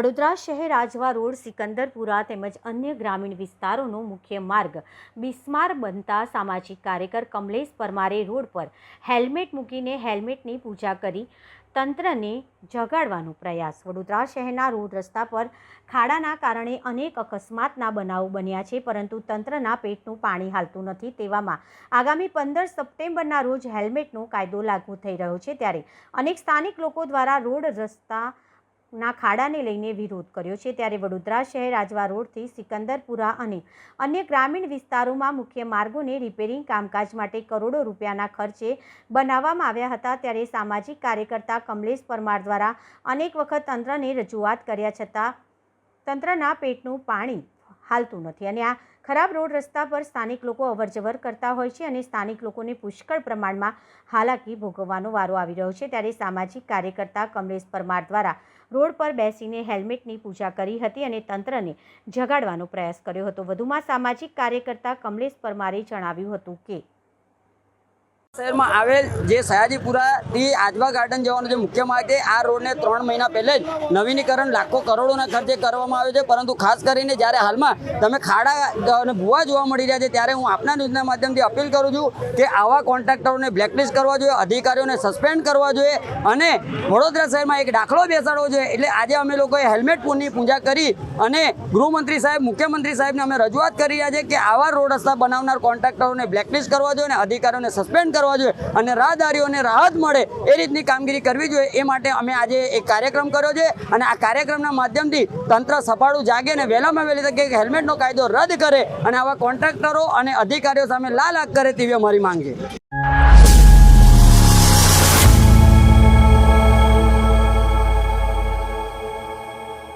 વડોદરા શહેર આજવા રોડ સિકંદરપુરા તેમજ અન્ય ગ્રામીણ વિસ્તારોનો મુખ્ય માર્ગ બિસ્માર બનતા સામાજિક કાર્યકર કમલેશ પરમારે રોડ પર હેલ્મેટ મૂકીને હેલ્મેટની પૂજા કરી તંત્રને જગાડવાનો પ્રયાસ. વડોદરા શહેરના રોડ રસ્તા પર ખાડાના કારણે અનેક અકસ્માતના બનાવો બન્યા છે, પરંતુ તંત્રના પેટનું પાણી હાલતું નથી તેવામાં. આગામી પંદર સપ્ટેમ્બરના રોજ હેલ્મેટનો કાયદો લાગુ થઈ રહ્યો છે, ત્યારે અનેક સ્થાનિક લોકો દ્વારા રોડ રસ્તા ના ખાડાને લઈને વિરોધ કર્યો છે. ત્યારે વડોદરા શહેર, આજવા રોડથી સિકંદરપુરા અને અન્ય ગ્રામીણ વિસ્તારોમાં મુખ્ય માર્ગોને રિપેરિંગ કામકાજ માટે કરોડો રૂપિયાના ખર્ચે બનાવવામાં આવ્યા હતા. ત્યારે સામાજિક કાર્યકર્તા કમલેશ પરમાર દ્વારા અનેક વખત તંત્રને રજૂઆત કર્યા છતાં તંત્રના પેટનું પાણી હાલતું નથી. અને આ ખરાબ રોડ રસ્તા પર સ્થાનિક લોકો અવરજવર કરતા હોય છે અને સ્થાનિક લોકોને પુષ્કળ પ્રમાણમાં હાલાકી ભોગવવાનો વારો આવી રહ્યો છે. ત્યારે સામાજિક કાર્યકર્તા કમલેશ પરમાર દ્વારા રોડ પર બેસીને હેલ્મેટની પૂજા કરી હતી અને તંત્રને જગાડવાનો પ્રયાસ કર્યો હતો. વધુમાં સામાજિક કાર્યકર્તા કમલેશ પરમારે જણાવ્યું હતું કે શહેરમાં આવેલ જે સયાજીપુરાથી આજવા ગાર્ડન જવાનો જે મુખ્ય માર્ગ છે, આ રોડને ત્રણ મહિના પહેલે જ નવીનીકરણ, લાખો કરોડોના ખર્ચે કરવામાં આવ્યો છે. પરંતુ ખાસ કરીને જ્યારે હાલમાં તમે ખાડા અને ભૂવા જોવા મળી રહ્યા છે, ત્યારે હું આપના ન્યૂઝના માધ્યમથી અપીલ કરું છું કે આવા કોન્ટ્રાક્ટરોને બ્લેકલિસ્ટ કરવા જોઈએ, અધિકારીઓને સસ્પેન્ડ કરવા જોઈએ અને વડોદરા શહેરમાં એક દાખલો બેસાડવો જોઈએ. એટલે આજે અમે લોકોએ હેલ્મેટ પૂરની પૂજા કરી અને ગૃહમંત્રી સાહેબ, મુખ્યમંત્રી સાહેબને અમે રજૂઆત કરી રહ્યા છે કે આવા રોડ રસ્તા બનાવનાર કોન્ટ્રાક્ટરોને બ્લેકલિસ્ટ કરવા જોઈએ અને અધિકારીઓને સસ્પેન્ડ કરવા જોઈએ અને રાહદારીઓને રાહત મળે એ રીતની કામગીરી કરવી જોઈએ એ માટે અમે આજે એક કાર્યક્રમ કર્યો છે અને આ કાર્યક્રમના માધ્યમથી તંત્ર સફાળું જાગે અને વહેલામાં વહેલી તકે હેલ્મેટનો કાયદો રદ કરે અને આવા કોન્ટ્રાક્ટરો અને અધિકારીઓ સામે લાલ આગ કરે તેવી અમારી માંગ છે.